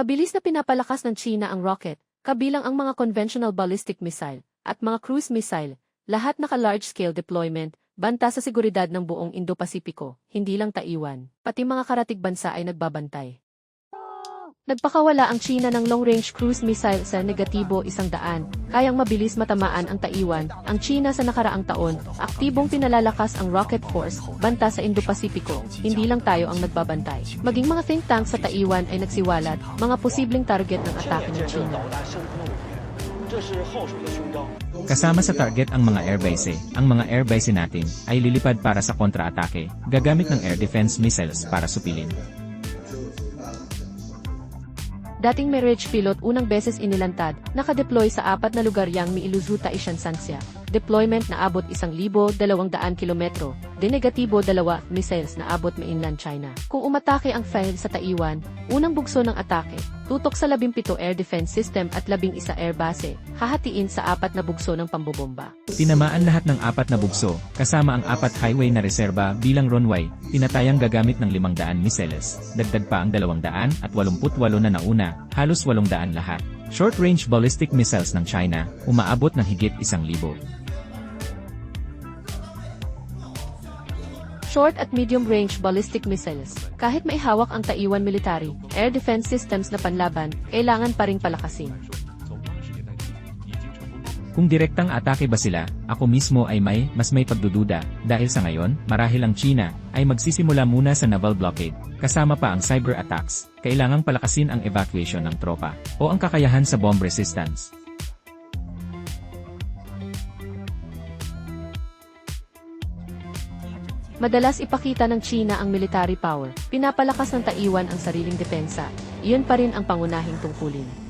Mabilis na pinapalakas ng China ang rocket, kabilang ang mga conventional ballistic missile at mga cruise missile, lahat naka large-scale deployment, banta sa seguridad ng buong Indo-Pasipiko, hindi lang Taiwan, pati mga karatig bansa ay nagbabantay. Nagpakawala ang China ng long-range cruise missile sa negatibo isang daan, kayang mabilis matamaan ang Taiwan. Ang China sa nakaraang taon, aktibong pinalalakas ang rocket force, banta sa Indo-Pasipiko, hindi lang tayo ang nagbabantay. Maging mga think tank sa Taiwan ay nagsiwalat, mga posibleng target ng atake ng China. Kasama sa target ang mga airbase. Eh. Ang mga airbase natin ay lilipad para sa kontraatake, gagamit ng air defense missiles para supilin. Dating Mirage pilot unang beses inilantad, nakadeploy sa apat na lugar yang Miiluzuta Ishansansya. Deployment na abot 1,200 kilometro, denegatibo dalawa missiles na abot mainland China. Kung umatake ang fail sa Taiwan, unang bugso ng atake, tutok sa 17 air defense system at 11 air base, hahatiin sa apat na bugso ng pambobomba. Tinamaan lahat ng apat na bugso, kasama ang apat highway na reserba bilang runway, tinatayang gagamit ng 500 missiles, dagdag pa ang 200 at 88 na nauna, halos 800 lahat. Short-range ballistic missiles ng China, umaabot ng higit 1,000. Short at medium-range ballistic missiles. Kahit may hawak ang Taiwan military, air defense systems na panlaban, kailangan pa ring palakasin. Kung direktang atake ba sila, ako mismo ay may, mas may pagdududa, dahil sa ngayon, marahil ang China, ay magsisimula muna sa naval blockade, kasama pa ang cyber attacks, kailangang palakasin ang evacuation ng tropa, o ang kakayahan sa bomb resistance. Madalas ipakita ng China ang military power, pinapalakas ng Taiwan ang sariling depensa. Iyon pa rin ang pangunahing tungkulin.